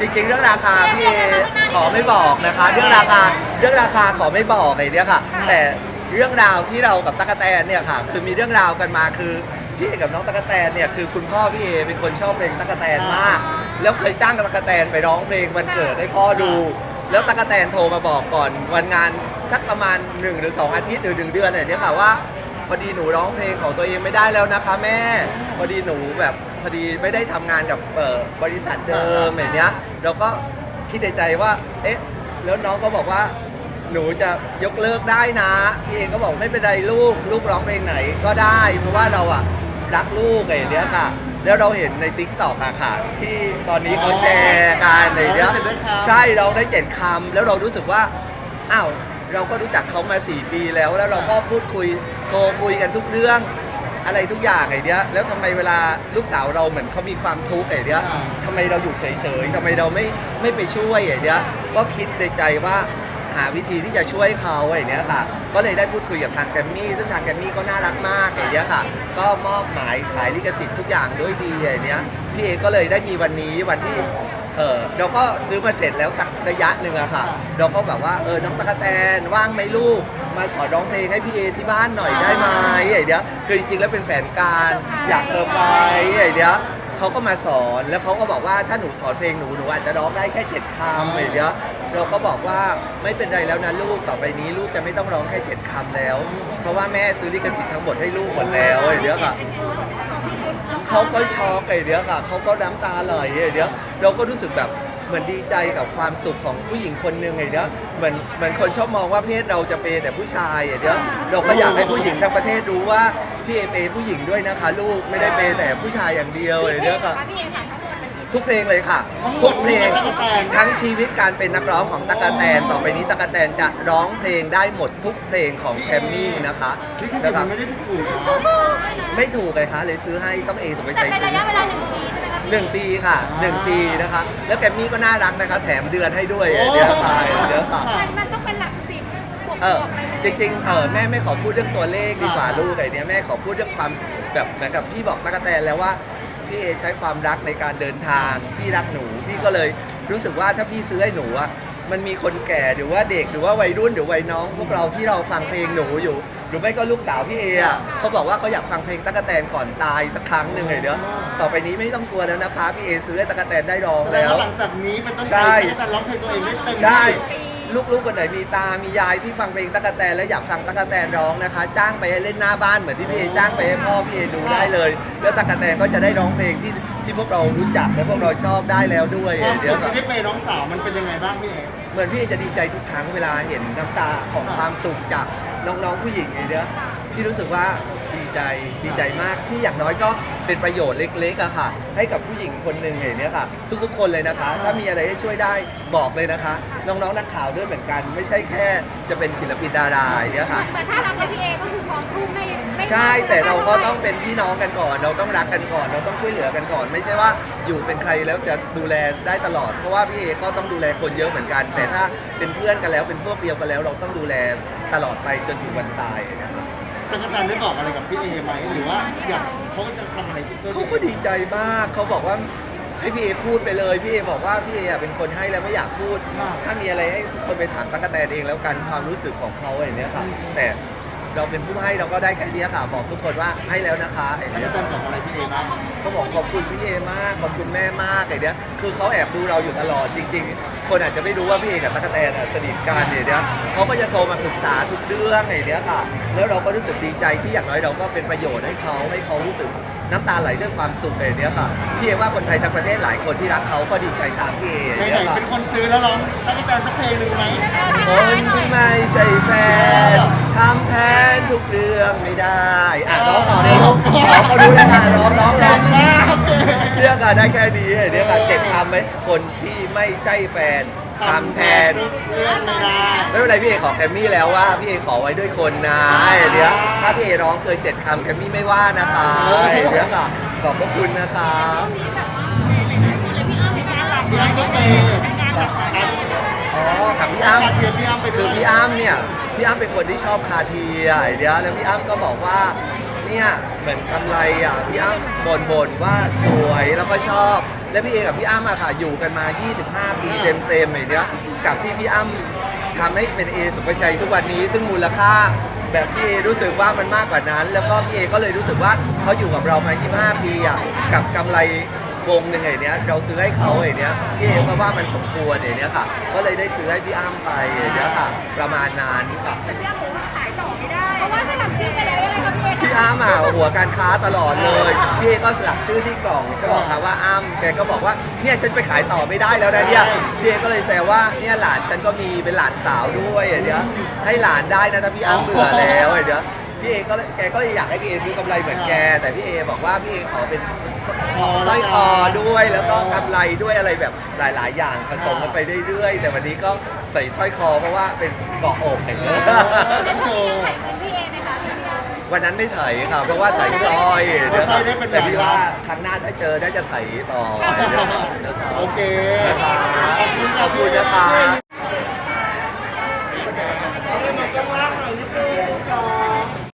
จริงๆ เรื่องราคาพี่เอขอไม่บอกนะคะ เรื่องราคาเรื่องราคาขอไม่บอกไอ้เนี่ยค่ะ แต่เรื่องราวที่เรากับตั๊กแตนเนี่ยค่ะ คือมีเรื่องราวกันมาคือพี่เอกับน้องตั๊กแตนเนี่ยคือคุณพ่อพี่เอเป็นคนชอบเพลงตั๊กแตนมาก แล้วเคยจ้างตั๊กแตนไปร้องเพลงวันเกิดให้พ่อดู แล้วตั๊กแตนโทรมาบอกก่อนวันงานสักประมาณ1หรือ2อาทิตย์หรือหนึ่งเดือนอะไรเนี่ยค่ะว่าพอดีหนูร้องเพลงของตัวเองไม่ได้แล้วนะคะ แม่พอดีหนูแบบพ อดีไม่ได้ทำงานกับเอ่อบริษัทเดิมอย่างเนี้ยเราก็คิดในใจว่า เอ๊ะ แล้วน้องก็บอกว่า หนูจะยกเลิกได้นะ พี่เองก็บอกไม่เป็นไรลูก ลูกร้องเพลงไหนก็ได้ เพราะว่าเราอะรักลูกไอ้เนี้ยค่ะ แล้วเราเห็นในติ๊กต็อกอะค่ะ ที่ตอนนี้เขาแชร์กันไอ้เนี้ยอ๋อได้เจ็ดได้คำ ใช่เราได้เจ็ดคำแล้วเรารู้สึกว่า อ้าว เราก็รู้จักเขามา 4 ปีแล้ว แล้วเราก็พูดคุยโทรคุยกันทุกเรื่อง อะไรทุกอย่างไอ้เนี้ยแล้วทำไมเวลาลูกสาวเราเหมือนเขามีความทุกข์ไอ้เนี้ยอ่า ทำไมเราอยู่เฉยๆทำไมเราไม่ไม่ไปช่วยไอ้เนี้ยก็คิดในใจว่าหาวิธีที่จะช่วยเขาไอ้เนี้ยค่ะ ก็เลยได้พูดคุยกับทางแกรมมี่ซึ่งทางแกรมมี่ก็น่ารักมากไอ้เนี้ยค่ะ ก็มอบหมายขายลิขสิทธิ์ทุกอย่างด้วยดีไอ้เนี้ยพี่เอก็เลยได้มีวันนี้วันที่ เออเราก็ซื้อมาเสร็จแล้วสักระยะหนึ่งอะค่ะ เราก็แบบว่าเออน้องตะกะแตนว่างไหมลูก มาสอนร้องเพลงให้พี่เอที่บ้านหน่อยได้ไหมไอเดียคือจริงๆแล้วเป็นแผนการอยากเซอร์ไพรส์ไอเดียเขาก็มาสอนแล้วเขาก็บอกว่าถ้าหนูสอนเพลงหนูหนูอาจจะร้องได้แค่เจ็ดคำไอเดียเราก็บอกว่าไม่เป็นไรแล้วนะลูกต่อไปนี้ลูกจะไม่ต้องร้องแค่เจ็ดคำแล้ว เพราะว่าแม่ซื้อลิขสิทธิ์ทั้งหมดให้ลูกหมดแล้วไอเดียค่ะเขาก็ช็อกไอ้เดียวค่ะเขาก็น้ำตาไหลไอ้เดียวเราก็รู้สึกแบบ เหมือนดีใจกับความสุขของผู้หญิงคนหนึ่งไอ้เดียวเหมือนเหมือนคนชอบมองว่าเพศเราจะเปย์แต่ผู้ชายไอ้เดียวเราก็อยากให้ผู้หญิงทั้งประเทศรู้ว่าพี่เอเปย์ผู้หญิงด้วยนะคะ ลูกไม่ได้เปย์แต่ผู้ชายอย่างเดียวไอ้เดียวค่ะ พี่เอค่ะทั้งหมดมันกี่ทุกเพลงเลยค่ะ ทุกเพลงทั้งชีวิตการเป็นนักร้องของตั๊กแตน ต่อไปนี้ตั๊กแตนจะร้องเพลงได้หมดทุกเพลงของแกรมมี่นะคะลิขสิทนะธิ์คมัรับนไม่ได้ถูกนะไม่ถูกเลยคะเลยซื้อให้ต้องเองสุไปแต่ใช้เป็นซื้ระอยะเวลาหนึ่งปีใช่ไหมคะหนึ่งปีค่ะหนึ่งปีนะคะแล้วแกมมี่ก็น่ารักนะคะ แถมเดือนให้ด้วยเดี๋ยวค่ะเดี๋ยวค่ะมันมันต้องเป็นหลักสิบบวกเออบวกไปเลยจริงๆเออแม่ไม่ขอพูดเรื่องตัวเลขดีกว่าลูกไอ้เนี้ยแม่ขอพูดเรื่องความแบบเหมือนกับพี่บอกตะกะแตนแล้วว่าพี่เอใช้ความรักในการเดินทางพี่รักหนูพี่ก็เลยรู้สึกว่าถ้าพี่ซื้อให้หนูอะมันมีคนแก่หรือว่าเด็กหรือว่าวัยรุ่นหรือวัยน้อง พวกเราที่เราฟังเพลงหนูอยู่ หรือไม่ก็ลูกสาวพี่เออะเขาบอกว่าเขาอยากฟังเพลงตะกะแตนก่อนตายสักครั้งหนึ่งไงเดี๋ยวต่อไปนี้ไม่ต้องกลัวแล้วนะคะ พี่เอซื้อให้ตะกะแตนได้ร้องแสดงแล้ว ว่าหลังจากนี้เป็นต้นใช่ไปแต่ร้องเพลงตัวเองได้เต็มที่ใช่ ลูกๆคนไหนมีตา มียายที่ฟังเพลงตะกะแตนแล้วอยากฟังตะกะแตนร้องนะคะ จ้างไปให้เล่นหน้าบ้านเหมือนที่พี่เอจ้างไปให้พ่อพี่เอดูได้เลย แล้วตะกะแตนก็จะได้ร้องเพลงที่ที่พวกเรารู้จักและพวกเราชอบได้แล้วด้วย ความเดี๋สุยวขก่อนที่ได้ไปน้องสาวมันเป็นยังไงบ้างพี่เอ๋เหมือนพี่เอจะดีใจทุกครั้งเวลาเห็นน้ำตาของครับความสุขจาก น้องๆผู้หญิงไงเดียวพี่รู้สึกว่าดีใจดีใจมากที่อย่างน้อยก็เป็นประโยชน์เล็กๆอะค่ะ ให้กับผู้หญิงคนหนึ่งอย่างเนี้ยค่ะ ทุกๆ คนเลยนะคะ ถ้ามีอะไรให้ช่วยได้บอกเลยนะคะ น้องๆนักข่าวด้วยเหมือนกัน ไม่ใช่แค่จะเป็นศิลปินดาราอย่างเนี้ยค่ะ แต่ถ้ารักในพี่เอก็คือพร้อมทุ่มไม่ไม่ ใช่แต่เราก็ต้องเป็นพี่น้องกันก่อน เราต้องรักกันก่อน เราต้องช่วยเหลือกันก่อน ไม่ใช่ว่าอยู่เป็นใครแล้วจะดูแลได้ตลอด เพราะว่าพี่เอก็ต้องดูแลคนเยอะเหมือนกัน แต่ถ้าเป็นเพื่อนกันแล้วเป็นพวกเดียวกันแล้ว เราต้องดูแลตลอดไปจนถึงวันตายนะครับตะกะแตนได้บอกอะไรกับพี่เอไหมหรือว่าอยากเขาจะทำอะไรที่พื่อเขาก็ดีใจมากเขาบอกว่าให้พี่เอพูดไปเลยพี่เอบอกว่าพี่เออะเป็นคนให้แล้วไม่อยากพูด ถ้ามีอะไรให้ทุกคนไปถามตั๊กแตนเองแล้วกันความรู้สึกของเขาอย่างเนี้ยค่ะแต่ เราเป็นผู้ให้เราก็ได้แค่เนี้ยค่ะ บอกทุกคนว่าให้แล้วนะคะไอ้ตะเนี้กะยแตนบอกอะไรพี่เอบ้างเขาบอกขอบคุณพี่เอมากขอบคุณแม่มากไอ้เนี้ยคือเขาแอบดูเราอยู่ตลอดจริง ๆ คนอาจจะไม่รู้ว่าพี่เอกับตั๊กแตนอะสนิทกันเนี่ยเนี้ยเขาก็จะโทรมาปรึกษาทุกเรื่องไอ้เนี้ยค่ะ แล้วเราก็รู้สึกดีใจที่อย่างน้อยเราก็เป็นประโยชน์ให้เขาให้เขารู้สึกน้ำตาไหลด้วยความสุขไอ้เนี้ยค่ะพี่เอว่าคนไทยทั้งประเทศหลายคนที่รักเขาก็ดีใจตามพี่เอไอ้ไหนเนี้ยๆค่ะเป็นคนซื้อแล้วร้องตะกะแตนสักเพลงหนึ่งไหมคนที่ไม่ใช่แฟนทำแทน ทุกเรื่องไม่ได้อะร้องต่อเลยร้องร้องเขารู้แล้วกันร้องร้องร้องมากโอเคเรียกกันได้แค่นี้เรียกกันเจ็ดคำไหมคนที่ไม่ใช่แฟนทำแทน เรื่องไม่ได้ ไม่เป็นไรพี่เอขอแกรมมี่แล้วว่า พี่เอขอไว้ด้วยคนนะไอ้เดี๋ยวถ้าพี่เอร้องเกินเจ็ดคำแกรมมี่ไม่ว่านะคะไอ้เดี๋ยวค่ะขอบพระคุณนะคะมีแบบว่าอะไรพี่อ้อมก็แบบพี่อ้ำก็ไปครับอ๋อกับพี่อ้ำคาเทียมพี่อ้ำไปด้คืวอยพี่อ้ำเนี่ย พี่อ้ำเป็นคนที่ชอบคาเทียไอ้เดียวแล้วพี่อ้ำก็บอกว่าเนี่ยเหมือนกำไรอะพี่อ้ำบ่นบ่นๆว่าสวยแล้วก็ชอบ และพี่เอกับพี่อ้ำอะค่ะอยู่กันมา 25 ปีเต็มๆอย่างเนี้ยกับที่พี่อ้ำทำให้เป็นเอสุภาชัยทุกวันนี้ซึ่งมูลค่าแบบพี่เอรู้สึกว่ามันมากกว่านั้น แล้วก็พี่เอก็เลยรู้สึกว่าเขาอยู่กับเรามา 25 ปีอะกับกำไร วงหนึ่งไอ้เนี้ยเราซื้อให้เขาไอ้เนี้ยพี่เอก็ว่ามันสมควรไอ้เนี้ยค่ะ ก็เลยได้ซื้อให้พี่อ้ำไปไอ้เนี้ยค่ะ ประมาณนั้นค่ะ แต่พี่อ้ำบอกว่าขายต่อไม่ได้ เพราะว่าสลับชื่อไปแล้วยังไงคะพี่เอพี่อ้ำอะหัวการค้าตลอดเลยพี่เอก็สลักชื่อที่กล่องใช่บอกค่ะว่าอ้ำแกก็บอกว่าเนี่ยฉันไปขายต่อไม่ได้แล้วนะเนี่ยพี่เอก็เลยแซวว่าเนี่ยหลานฉันก็มีเป็นหลานสาวด้วยไอ้เดี๋ยวให้หลานได้นะถ้าพี่อ้ำเบื่อแล้วไอ้เดี๋ยวพี่เอก็เลยแกก็เลยอยากให้พี่เอซื้อกำไรเหมือนแก แต่พี่เอบอกว่าพี่เอขอเป็น สร้อยคอด้วยแล้วก็กำไรด้วยอะไรแบบหลาย ๆ อย่างผสมกันไปเรื่อยๆ แต่วันนี้ก็ใส่สร้อยคอเพราะว่าเป็นเกาะอกอย่างเงี้ยในช่วงนี้ยังขายเงินพี่เอไหมคะพี่อ้ำวันนั้นไม่ไถค่ะเพราะว่าไถซอยเดี๋ยวแต่พี่ว่าครั้งหน้าถ้าเจอได้จะไถต่อเดี๋ยวนะครับโอเคนะครับขอบคุณนะครับ